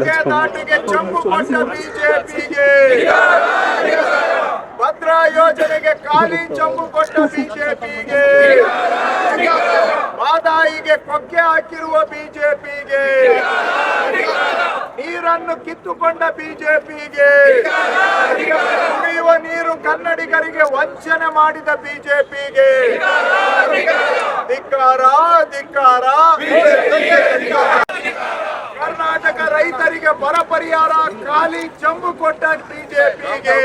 ಮೇಕೆದಾಟಿಗೆ ಚಂಪು ಕೊಟ್ಟ ಬಿಜೆಪಿಗೆ. ಭದ್ರಾ ಯೋಜನೆಗೆ ಖಾಲಿ ಚಂಬು ಕೊಟ್ಟ ಬಿಜೆಪಿಗೆ. ಮಾದಾಯಿಗೆ ಕೊಕ್ಕೆ ಹಾಕಿರುವ ಬಿಜೆಪಿಗೆ. ನೀರನ್ನು ಕಿತ್ತುಕೊಂಡ ಬಿಜೆಪಿಗೆ. ಕುಡಿಯುವ ನೀರು ಕನ್ನಡಿಗರಿಗೆ ವಂಚನೆ ಮಾಡಿದ ಬಿಜೆಪಿಗೆ. ಧಿಕ್ಕಾರ ಧಿಕ್ಕಾರ. ಕರ್ನಾಟಕ ರೈತರಿಗೆ ಬರ ಪರಿಹಾರ ಖಾಲಿ ಚಂಬು ಕೊಟ್ಟ ಬಿಜೆಪಿಗೆ.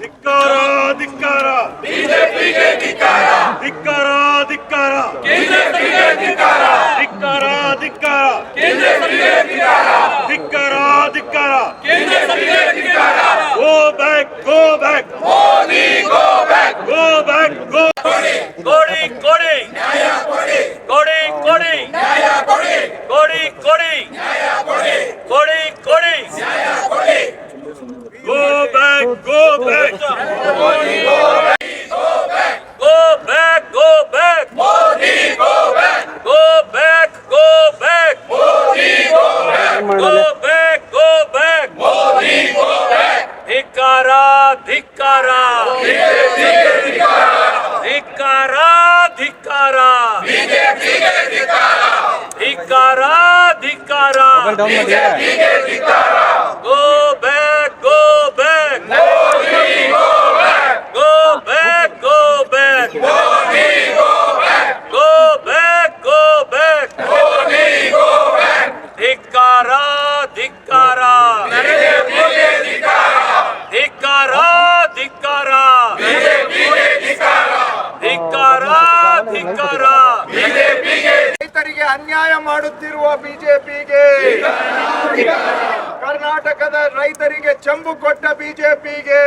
ಧಿಕ್ಕಾರ ಧಿಕ್ಕಾರ. ಬಿಜೆಪಿಗೆ ಧಿಕ್ಕಾರ. ಧಿಕ್ಕಾರ ಧಿಕ್ಕಾರ. ಧಿಕ್ಕಾರ. ಧಿಕ್ಕಾರ ಧಿಕ್ಕಾರ. ಧಿಕ್ಕಾರ. Go back go back go back go ಕೊಡಿ ಕೊಡಿ ಕೊಡಿ ಕೊಡಿ ಕೊಡಿ ಕೊಡಿ ಕೊಡಿ ಕೊಡಿ go back go back down ಮಾಡಿ ರೈತರಿಗೆ ಅನ್ಯಾಯ ಮಾಡುತ್ತಿರುವ ಬಿಜೆಪಿಗೆ. ಕರ್ನಾಟಕದ ರೈತರಿಗೆ ಚಂಬು ಕೊಟ್ಟ ಬಿಜೆಪಿಗೆ.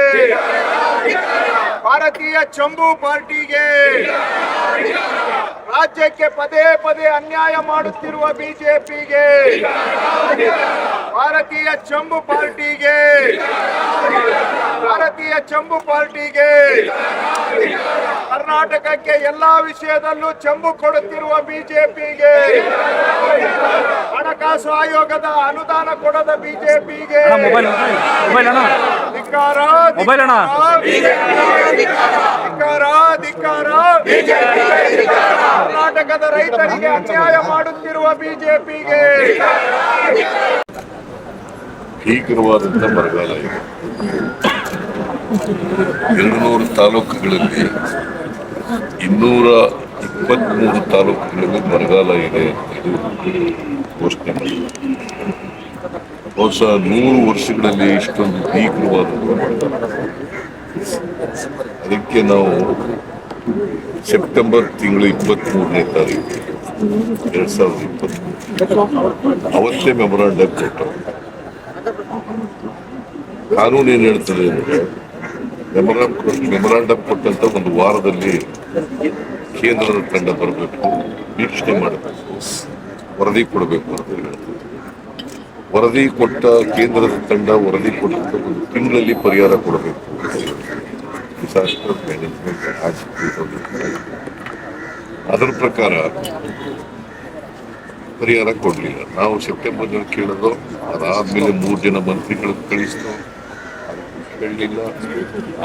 ಭಾರತೀಯ ಚಂಬು ಪಾರ್ಟಿಗೆ. ರಾಜ್ಯಕ್ಕೆ ಪದೇ ಪದೇ ಅನ್ಯಾಯ ಮಾಡುತ್ತಿರುವ ಬಿಜೆಪಿಗೆ. ಭಾರತೀಯ ಚಂಬು ಪಾರ್ಟಿಗೆ. ಭಾರತೀಯ ಚಂಬು ಪಾರ್ಟಿಗೆ. ಕರ್ನಾಟಕಕ್ಕೆ ಎಲ್ಲಾ ವಿಷಯದಲ್ಲೂ ಚೆಂಬು ಕೊಡುತ್ತಿರುವ ಬಿಜೆಪಿಗೆ. ಹಣಕಾಸು ಆಯೋಗದ ಅನುದಾನ ಕೊಡದ ಬಿಜೆಪಿಗೆ. ಧಿಕ್ಕಾರ ಕರ್ನಾಟಕದ ರೈತರಿಗೆ ಅನ್ಯಾಯ ಮಾಡುತ್ತಿರುವ ಬಿಜೆಪಿಗೆ. ಭೀಕರವಾದಂಥ ಬರಗಾಲ ಇದೆ ಎರಡು ನೂರು ತಾಲೂಕುಗಳಲ್ಲಿ ಇನ್ನೂರ ಇಪ್ಪತ್ತ್ಮೂರು ತಾಲೂಕುಗಳಲ್ಲಿ ಬರಗಾಲ ಇದೆ. ಇದು ಘೋಷಣೆ. ಮಾಡಿದೆ ಬಹುಶಃ ನೂರು ವರ್ಷಗಳಲ್ಲಿ ಇಷ್ಟೊಂದು ಭೀಕರವಾದ ಅದಕ್ಕೆ ನಾವು ಸೆಪ್ಟೆಂಬರ್ ತಿಂಗಳು ಇಪ್ಪತ್ತ್ಮೂರನೇ ತಾರೀಕು, ಎರಡ್ ಸಾವಿರದ ಇಪ್ಪತ್ತ್ಮೂರು ಅವತ್ತೇ ಮೆಮೊರಾಂಡಮ್ ಕೊಟ್ಟರು. ಕಾನೂನು ಏನು ಹೇಳ್ತದೆ ಅಂದ್ರೆ ಮೆಮೊರಾಂಡಮ್ ಮೆಮೊರಾಂಡಮ್ ಕೊಟ್ಟಂತ ಒಂದು ವಾರದಲ್ಲಿ ಕೇಂದ್ರದ ತಂಡ ಬರಬೇಕು. ವೀಕ್ಷಣೆ ಮಾಡಬೇಕು. ವರದಿ ಕೊಡಬೇಕು ಅಂತ ಹೇಳ್ತೀವಿ ವರದಿ ಕೊಟ್ಟ ಕೇಂದ್ರದ ತಂಡ ವರದಿ ಕೊಟ್ಟಂತ ಒಂದು ತಿಂಗಳಲ್ಲಿ ಪರಿಹಾರ ಕೊಡಬೇಕು ಡಿಸಾಸ್ಟರ್ ಮ್ಯಾನೇಜ್ಮೆಂಟ್ ಅದರ ಪ್ರಕಾರ ಪರಿಹಾರ ಕೊಡಲಿಲ್ಲ. ನಾವು ಸೆಪ್ಟೆಂಬರ್ನಲ್ಲಿ ಕೇಳೋದು ಅದಾದ್ಮೇಲೆ ಮೂರು ಜನ ಮಂತ್ರಿಗಳು ಕಳಿಸ್ತು. ಕೇಳಲಿಲ್ಲ.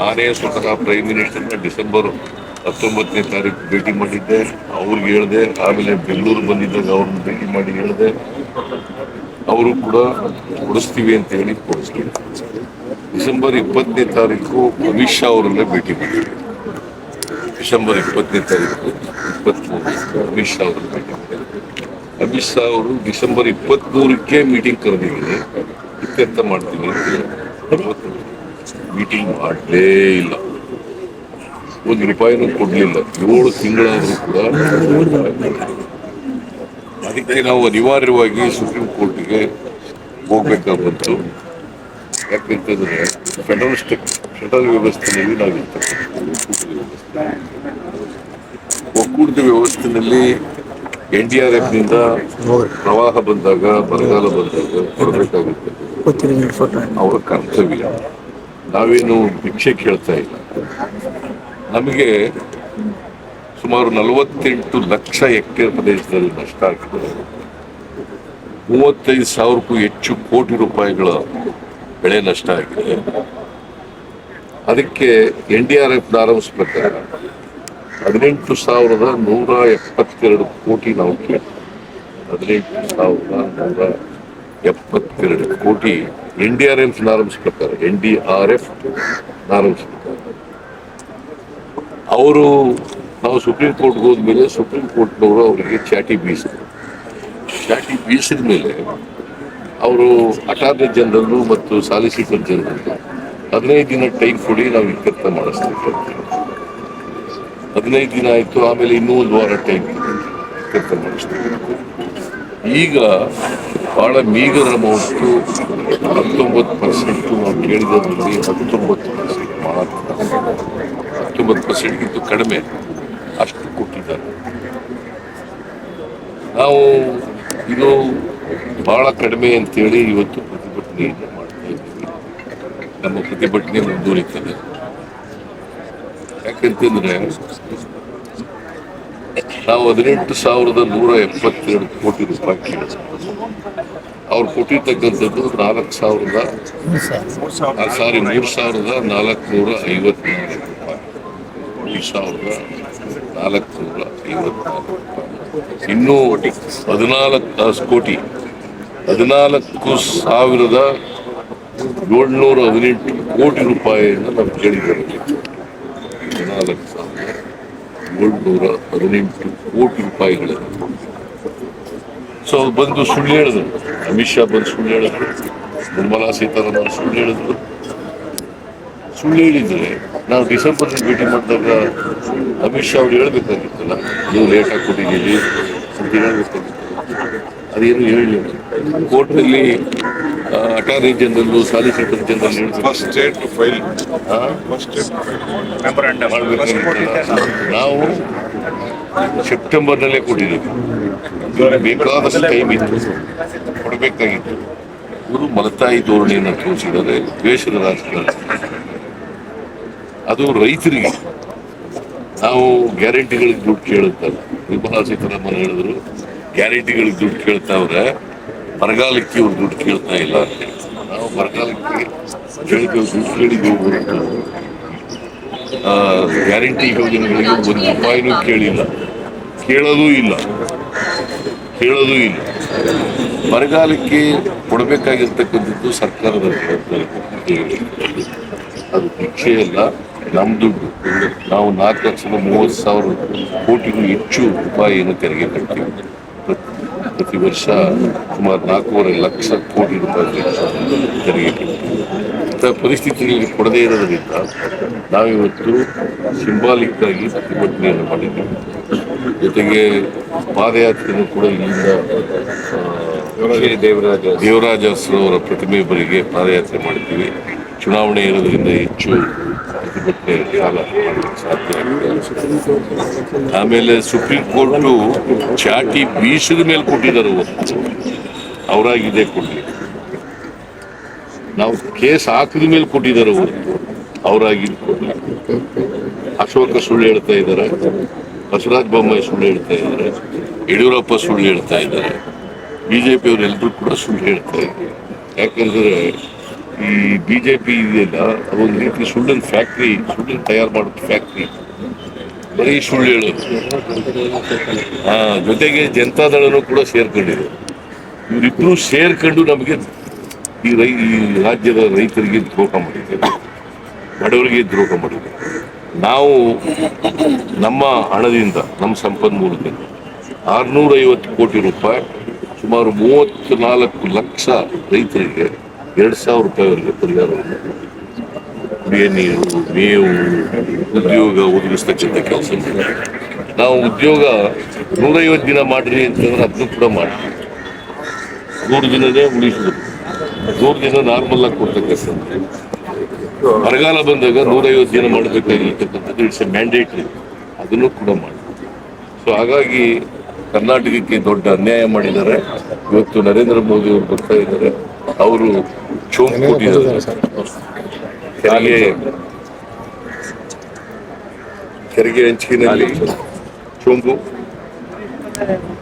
ಆನೆಯ ಸ್ವತಃ ಪ್ರೈಮ್ ಮಿನಿಸ್ಟರ್ನ ಡಿಸೆಂಬರ್ ಹತ್ತೊಂಬತ್ತನೇ ತಾರೀಕು ಭೇಟಿ ಮಾಡಿದ್ದೆ, ಅವ್ರಿಗೆ ಹೇಳಿದೆ, ಆಮೇಲೆ ಬೆಂಗಳೂರು ಬಂದಿದ್ದಾಗ ಅವ್ರನ್ನ ಭೇಟಿ ಮಾಡಿ ಹೇಳಿದೆ, ಅವರು ಕೂಡ ಕೊಡಿಸ್ತೀವಿ ಅಂತ ಹೇಳಿ ಕೊಡಿಸ್ತೀವಿ ಡಿಸೆಂಬರ್ ಇಪ್ಪತ್ತನೇ ತಾರೀಕು ಅಮಿತ್ ಶಾ ಅವರನ್ನೇ ಭೇಟಿ ಮಾಡಿದ್ದೆ ಡಿಸೆಂಬರ್ ಇಪ್ಪತ್ತನೇ ತಾರೀಕು ಇಪ್ಪತ್ತ್ಮೂರು ಅಮಿತ್ ಶಾ ಅವರನ್ನು ಭೇಟಿ ಮಾಡಿದ್ದೆ ಅಮಿತ್ ಶಾ ಅವರು ಡಿಸೆಂಬರ್ ಇಪ್ಪತ್ತ್ಮೂರಕ್ಕೆ ಮೀಟಿಂಗ್ ಕರೆದಿದ್ದೀನಿ ಇತ್ಯರ್ಥ ಮಾಡ್ತೀನಿ ಮೀಟಿಂಗ್ ಮಾಡಲೇ ಇಲ್ಲ. ಒಂದು ರೂಪಾಯಿನೂ ಕೊಡಲಿಲ್ಲ. ಏಳು ತಿಂಗಳಾದರೂ ಕೂಡ ಅದಕ್ಕೆ ನಾವು ಅನಿವಾರ್ಯವಾಗಿ ಸುಪ್ರೀಂ ಕೋರ್ಟ್ಗೆ ಹೋಗ್ಬೇಕಾಗಿ ಬಂತು ಯಾಕೆಂತಂದ್ರೆ ಫೆಡರಲ್ ಸ್ಟೇಟ್ ಫೆಡರಲ್ ವ್ಯವಸ್ಥೆಯಲ್ಲಿ ನಾವು ಒಕ್ಕೂಟದ ವ್ಯವಸ್ಥೆಯಲ್ಲಿ ಎನ್ ಡಿ ಆರ್ ಎಫ್ನಿಂದ ಪ್ರವಾಹ ಬಂದಾಗ ಬರಗಾಲ ಬಂದಾಗ ಕೊಡಬೇಕಾಗುತ್ತೆ. ಅವರ ಕರ್ತವ್ಯ. ನಾವೇನು ಭಿಕ್ಷೆ ಕೇಳ್ತಾ ಇಲ್ಲ. ನಮಗೆ ಸುಮಾರು ನಲವತ್ತೆಂಟು ಲಕ್ಷ ಹೆಕ್ಟೇರ್ ಪ್ರದೇಶದಲ್ಲಿ ನಷ್ಟ ಆಗಿದೆ. ಮೂವತ್ತೈದು ಸಾವಿರಕ್ಕೂ ಹೆಚ್ಚು ಕೋಟಿ ರೂಪಾಯಿಗಳ ಬೆಳೆ ನಷ್ಟ ಆಗಿದೆ. ಅದಕ್ಕೆ ಎನ್ ಡಿ ಆರ್ ಎಫ್ ಆರಂಭಿಸ ಪ್ರಕಾರ ಹದಿನೆಂಟು ಸಾವಿರದ ನೂರ ಎಪ್ಪತ್ತೆರಡು ಕೋಟಿ ನಾವು ಕೇಳಿ ಹದಿನೆಂಟು ಸಾವಿರದ ನೂರ ಎಪ್ಪತ್ತೆರಡು ಕೋಟಿ ಎನ್ ಡಿ ಆರ್ ಎಫ್ ಆರಂಭಿಸ ಪ್ರಕಾರ, ಎನ್ ಡಿ ಆರ್ ಎಫ್ ಆರಂಭಿಸ್ ಅವರು ನಾವು ಸುಪ್ರೀಂ ಕೋರ್ಟ್ಗೆ ಹೋದ್ಮೇಲೆ ಸುಪ್ರೀಂ ಕೋರ್ಟ್ನವರು ಅವರಿಗೆ ಚಾಟಿ ಬೀಸಿದ್ರು. ಚಾಟಿ ಬೀಸಿದ ಮೇಲೆ ಅವರು ಅಟಾರ್ನಿ ಜನರಲ್ ಮತ್ತು ಸಾಲಿಸಿಟರ್ ಜನರಲ್ ಹದಿನೈದು ದಿನ ಟೈಮ್ ಕೊಡಿ ನಾವು ಇತ್ಯರ್ಥ ಮಾಡಿಸ್ತೀವಿ ಹದಿನೈದು ದಿನ ಆಯಿತು, ಆಮೇಲೆ ಇನ್ನೂ ಒಂದು ವಾರ ಟೈಮ್ ಇತ್ಯರ್ಥ ಮಾಡಿಸ್ತೀವಿ. ಈಗ ಬಹಳ ಮೀಗರ ಅಮೌಂಟು ಹತ್ತೊಂಬತ್ತು ಪರ್ಸೆಂಟು ನಾವು ಕೇಳಿದ್ರಲ್ಲಿ ಹತ್ತೊಂಬತ್ತು ಪರ್ಸೆಂಟ್ ಮಾತ್ರ ಹತ್ತೊಂಬತ್ತು ಪರ್ಸೆಂಟ್ಗಿಂತ ಕಡಿಮೆ ಅಷ್ಟು ಕೊಟ್ಟಿದ್ದಾರೆ. ನಾವು ಇದು ಬಹಳ ಕಡಿಮೆ ಅಂತೇಳಿ ಇವತ್ತು ಪ್ರತಿಭಟನೆಯನ್ನು ಮಾಡ್ತಾ ಇದ್ದೀವಿ. ನಮ್ಮ ಪ್ರತಿಭಟನೆ ಮುಂದುವರಿತದೆ. ಯಾಕಂತಂದ್ರೆ ನಾವು ಹದಿನೆಂಟು ಸಾವಿರದ ನೂರ ಎಪ್ಪತ್ತೆರಡು ಕೋಟಿ ರೂಪಾಯಿ ಕೇಳಿದ್ವಿ. ಅವ್ರು ಕೊಟ್ಟಿರ್ತಕ್ಕಂಥದ್ದು ನಾಲ್ಕು ಸಾವಿರದ ಸಾರಿ ಮೂರು ಸಾವಿರದ ನಾಲ್ಕುನೂರ ಐವತ್ನಾಲ್ಕು ಮೂರು ಸಾವಿರದ ನಾಲ್ಕುನೂರ ಐವತ್ನಾಲ್ಕು ರೂಪಾಯಿ ಇನ್ನೂ ಹದಿನಾಲ್ಕು ಕೋಟಿ. ಹದಿನಾಲ್ಕು ಸಾವಿರದ ಏಳ್ನೂರ ಹದಿನೆಂಟು ಕೋಟಿ ರೂಪಾಯಿಯನ್ನು ನಾವು ಕೇಳಿದ್ದೇವೆ. ಹದಿನಾಲ್ಕು ಸಾವಿರದ ಏಳ್ನೂರ ಹದಿನೆಂಟು ಕೋಟಿ ರೂಪಾಯಿಗಳನ್ನು. ಸೊ ಅವ್ರು ಬಂದು ಸುಳ್ಳು ಹೇಳಿದ್ರು. ಅಮಿತ್ ಶಾ ಬಂದು ಸುಳ್ಳು ಹೇಳಿದ್ರು. ನಿರ್ಮಲಾ ಸೀತಾರಾಮನ್ ಸುಳ್ಳು ಹೇಳಿದ್ರು. ಸುಳ್ಳು ಹೇಳಿದ್ರೆ ನಾವು ಡಿಸೆಂಬರ್ನಲ್ಲಿ ಭೇಟಿ ಮಾಡಿದಾಗ ಅಮಿತ್ ಶಾ ಅವ್ರು ಹೇಳ್ಬೇಕಾಗಿತ್ತಲ್ಲ ನೀವು ಲೇಟಾಗಿ ಕೊಟ್ಟಿದ್ದೀರಿ ಅಂತ ಹೇಳ್ಬೇಕಾಗಿತ್ತು. ಅದೇನು ಹೇಳಲಿಲ್ಲ ಕೋರ್ಟ್ನಲ್ಲಿ attorney general solicitor general first state to file ಹಾ ಫಸ್ಟ್ ಸ್ಟೇಟ್ ನಾವು ಸೆಪ್ಟೆಂಬರ್ನಲ್ಲೇ ಕೊಟ್ಟಿದ್ದೀವಿ. ಬೇಕಾದಷ್ಟು ಟೈಮ್ ಇತ್ತು. ಕೊಡಬೇಕಾಗಿತ್ತು. ಇವರು ಮಲತಾಯಿ ಧೋರಣೆಯನ್ನು ತೋರಿಸಿದ್ದಾರೆ. ದ್ವೇಷದ ರಾಜಕಾರಣ. ಅದು ರೈತರಿಗೆ ನಾವು ಗ್ಯಾರಂಟಿಗಳಿಗೆ ದುಡ್ಡು ಕೇಳುತ್ತಲ್ಲ. ನಿರ್ಮಲಾ ಸೀತಾರಾಮನ್ ಹೇಳಿದ್ರು, ಗ್ಯಾರಂಟಿಗಳಿಗೆ ದುಡ್ಡು ಕೇಳ್ತಾವ್ರೆ, ಬರಗಾಲಕ್ಕೆ ಇವ್ರು ದುಡ್ಡು ಕೇಳ್ತಾ ಇಲ್ಲ ನಾವು ಬರಗಾಲಕ್ಕೆ ಕೇಳಿದ್ದೇವೆ ದುಡ್ಡು ಕೇಳಿ ಗ್ಯಾರಂಟಿ ಯೋಜನೆಗಳಿಗೆ ಒಂದು ರೂಪಾಯಿನೂ ಕೇಳಿಲ್ಲ. ಕೇಳೋದೂ ಇಲ್ಲ. ಕೇಳೋದೂ ಇಲ್ಲ. ಬರಗಾಲಕ್ಕೆ ಕೊಡಬೇಕಾಗಿರ್ತಕ್ಕಂಥದ್ದು ಸರ್ಕಾರದ ಅದು ಭಿಕ್ಷೆ ಅಲ್ಲ. ನಮ್ಮ ದುಡ್ಡು. ನಾವು ನಾಲ್ಕು ಲಕ್ಷದ ಮೂವತ್ತು ಸಾವಿರ ಕೋಟಿಗೂ ಹೆಚ್ಚು ರೂಪಾಯಿಯನ್ನು ತೆರಿಗೆ ಕಟ್ತೀವಿ. ಪ್ರತಿ- ವರ್ಷ ಸುಮಾರು ನಾಲ್ಕೂವರೆ ಲಕ್ಷ ಕೋಟಿ ರೂಪಾಯಿ ತೆರಿಗೆ ಕಟ್ತೀವಿ. ಇಂಥ ಪರಿಸ್ಥಿತಿಯಲ್ಲಿ ಕೊಡದೇ ಇರೋದರಿಂದ ನಾವಿವತ್ತು ಸಿಂಬಾಲಿಕ್ ಆಗಿ ಪ್ರತಿಭಟನೆಯನ್ನು ಮಾಡಿದ್ದೀವಿ. ಜೊತೆಗೆ ಪಾದಯಾತ್ರೆಯನ್ನು ಕೂಡ ಇಲ್ಲಿಂದ ದೇವರಾಜ ದೇವರಾಜ ಅವರ ಪ್ರತಿಮೆ ಬಳಿಗೆ ಪಾದಯಾತ್ರೆ ಮಾಡಿದ್ದೀವಿ. ಚುನಾವಣೆ ಇರೋದ್ರಿಂದ ಹೆಚ್ಚು ಆಮೇಲೆ ಸುಪ್ರೀಂ ಕೋರ್ಟು ಚಾಟಿ ಬೀಸಿದ ಮೇಲೆ ಕೊಟ್ಟಿದ್ದಾರೆ ಅವರಾಗಿದೆ ಕೊಡಲಿ. ನಾವು ಕೇಸ್ ಹಾಕಿದ ಮೇಲೆ ಕೊಟ್ಟಿದ್ದಾರೆ ಅವರಾಗಿದೆ ಅಶೋಕ ಸುಳ್ಳು ಹೇಳ್ತಾ ಇದ್ದಾರೆ. ಬಸವರಾಜ ಬೊಮ್ಮಾಯಿ ಸುಳ್ಳು ಹೇಳ್ತಾ ಇದ್ದಾರೆ. ಯಡಿಯೂರಪ್ಪ ಸುಳ್ಳು ಹೇಳ್ತಾ ಇದ್ದಾರೆ. ಬಿಜೆಪಿ ಅವರೆಲ್ಲರೂ ಕೂಡ ಸುಳ್ಳು ಹೇಳ್ತಾ ಇದ್ದಾರೆ. ಯಾಕಂದ್ರೆ ಈ ಬಿ ಜೆ ಪಿ ಇದೆಯಲ್ಲ ಅದೊಂದು ರೀತಿ ಸುಳ್ಳಿನ ಫ್ಯಾಕ್ಟ್ರಿ ಸುಳ್ಳಿನ ತಯಾರು ಮಾಡೋದು ಫ್ಯಾಕ್ಟ್ರಿ ಬರೀ ಸುಳ್ಳು ಹೇಳೋದು. ಹಾ, ಜೊತೆಗೆ ಜನತಾದಳನೂ ಕೂಡ ಸೇರ್ಕೊಂಡಿದೆ. ಇವರಿಬ್ರು ಸೇರ್ಕೊಂಡು ನಮಗೆ ಈ ರೈ, ಈ ರಾಜ್ಯದ ರೈತರಿಗೆ ದ್ರೋಹ ಮಾಡಿದ್ದಾರೆ. ಬಡವರಿಗೆ ದ್ರೋಹ ಮಾಡಿದ್ದಾರೆ. ನಾವು ನಮ್ಮ ಹಣದಿಂದ, ನಮ್ಮ ಸಂಪನ್ಮೂಲದಿಂದ ಆರ್ನೂರ ಐವತ್ತು ಕೋಟಿ ರೂಪಾಯಿ, ಸುಮಾರು ಮೂವತ್ತು ನಾಲ್ಕು ಲಕ್ಷ ರೈತರಿಗೆ ಎರಡು ಸಾವಿರ ರೂಪಾಯಿವರೆಗೆ ಪರಿಹಾರ ಕುಡಿಯ ನೀರು, ಮೇವು, ಉದ್ಯೋಗ ಒದಗಿಸ್ತಕ್ಕಂಥ ಕೆಲಸ. ನಾವು ಉದ್ಯೋಗ ನೂರೈವತ್ತು ದಿನ ಮಾಡಿರಿ ಅಂತಂದ್ರೆ ಅದನ್ನು ಕೂಡ ಮಾಡ್ತೀವಿ. ನೂರು ದಿನದೇ ಉಳಿಸಿದ್ರು ನೂರು ದಿನ ನಾರ್ಮಲ್ ಆಗಿ ಕೊಡ್ತಕ್ಕಂಥದ್ದು ಬರಗಾಲ ಬಂದಾಗ ನೂರೈವತ್ತು ದಿನ ಮಾಡಬೇಕಾಗಿರ್ತಕ್ಕಂಥದ್ದು ಇಟ್ಸ್ ಎ ಮ್ಯಾಂಡೇಟ್ರಿ. ಅದನ್ನು ಕೂಡ ಮಾಡಿ ಸೊ ಹಾಗಾಗಿ ಕರ್ನಾಟಕಕ್ಕೆ ದೊಡ್ಡ ಅನ್ಯಾಯ ಮಾಡಿದ್ದಾರೆ. ಇವತ್ತು ನರೇಂದ್ರ ಮೋದಿ ಅವರು ಬರ್ತಾ ಇದ್ದಾರೆ. ಅವರು ಚೋಂಪು ಕೊಟ್ಟಿದ್ದಾರೆ ತೆರಿಗೆ ತೆರಿಗೆ ಹಂಚಿಕೆಯಲ್ಲಿ ಚೊಂಬು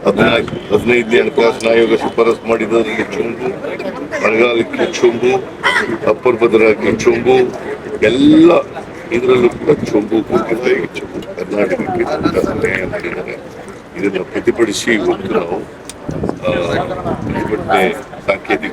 ಹದಿನಾಲ್ಕು ಹದಿನೈದನೇ ಹಣಕಾಸಿನ ಆಯೋಗ ಶಿಫಾರಸು ಮಾಡಿದವರಿಗೆ ಚುಂಬು ಬರಗಾಲಕ್ಕೆ ಚುಂಬು ಚೊಂಬು ಎಲ್ಲ ಇದರಲ್ಲೂ ಕೂಡ ಚುಂಬು ಚುಂಬು ಕರ್ನಾಟಕಕ್ಕೆ ಸರ್ಕಾರ ನ್ಯಾಯ ಮಾಡಿದ್ದಾರೆ ಇದನ್ನು ಪ್ರತಿಭಟಿಸಿ ಇವತ್ತು ನಾವು ಪ್ರತಿಭಟನೆ ಸಾಂಕೇತಿಕ